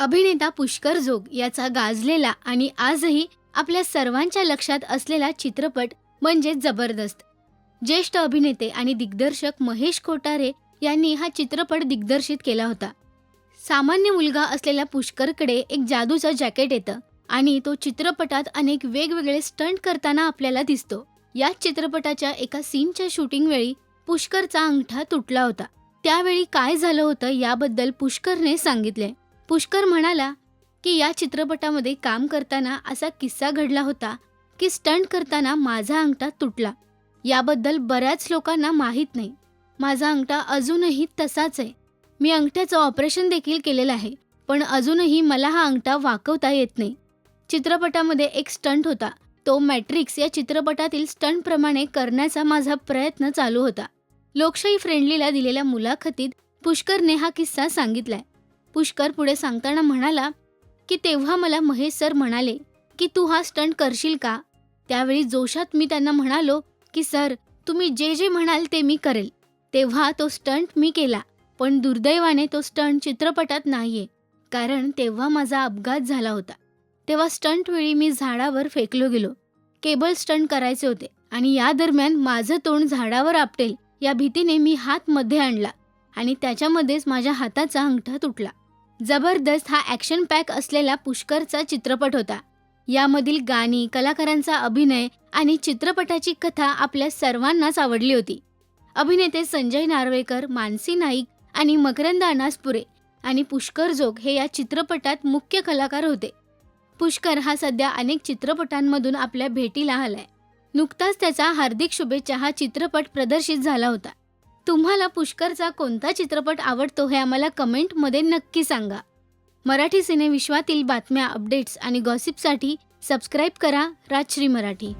अभिनेता पुष्कर जोग याचा गाजलेला आणि आजही आपल्या सर्वांच्या लक्षात असलेला चित्रपट म्हणजे जबरदस्त. ज्येष्ठ अभिनेते आणि दिग्दर्शक महेश कोठारे यांनी हा चित्रपट दिग्दर्शित केला होता. सामान्य मुलगा असलेल्या पुष्करकडे एक जादूचं जॅकेट येतं आणि तो चित्रपटात अनेक वेगवेगळे स्टंट करताना आपल्याला दिसतो. याच चित्रपटाच्या एका सीनच्या शूटिंग वेळी पुष्करचा अंगठा तुटला होता. त्यावेळी काय झालं होतं याबद्दल पुष्करने सांगितले पुष्कर म्हणाला की या चित्रपटामध्ये काम करताना असा किस्सा घडला होता की स्टंट करताना माझा अंगठा तुटला. याबद्दल बऱ्याच लोकांना माहीत नाही. माझा अंगठा अजूनही तसाच आहे. मी अंगठ्याचं ऑपरेशन देखील केलेलं आहे पण अजूनही मला हा अंगठा वाकवता येत नाही. चित्रपटामध्ये एक स्टंट होता. तो मॅट्रिक्स या चित्रपटातील स्टंटप्रमाणे करण्याचा माझा प्रयत्न चालू होता. लोकशाही फ्रेंडलीला दिलेल्या मुलाखतीत पुष्करने हा किस्सा सांगितलाय. पुष्कर पुढे सांगताना म्हणाला की तेव्हा मला महेश सर म्हणाले की तू हा स्टंट करशील का? त्यावेळी जोशात मी त्यांना म्हणालो की सर तुम्ही जे जे म्हणाल ते मी करेल. तेव्हा तो स्टंट मी केला पण दुर्दैवाने तो स्टंट चित्रपटात नाहीये कारण तेव्हा माझा अपघात झाला होता. तेव्हा स्टंट वेळी मी झाडावर फेकलो गेलो. केबल स्टंट करायचे होते आणि या दरम्यान माझं तोंड झाडावर आपटेल या भीतीने मी हात मध्ये आणला आणि त्याच्यामध्येच माझ्या हाताचा अंगठा तुटला. जबरदस्त हा ॲक्शन पॅक असलेला पुष्करचा चित्रपट होता. यामधील गाणी कलाकारांचा अभिनय आणि चित्रपटाची कथा आपल्या सर्वांनाच आवडली होती. अभिनेते संजय नार्वेकर मानसी नाईक आणि मकरंद अनासपुरे आणि पुष्कर जोग हे या चित्रपटात मुख्य कलाकार होते. पुष्कर हा सध्या अनेक चित्रपटांमधून आपल्या भेटीला आलाय. नुकताच त्याचा हार्दिक शुभेच्छा हा चित्रपट प्रदर्शित झाला होता. तुम्हाला पुष्करचा कोणता चित्रपट आवडतो हे आम्हाला कमेंटमध्ये नक्की सांगा. मराठी सिनेविश्वातील बातम्या अपडेट्स आणि गॉसिपसाठी सबस्क्राईब करा राजश्री मराठी.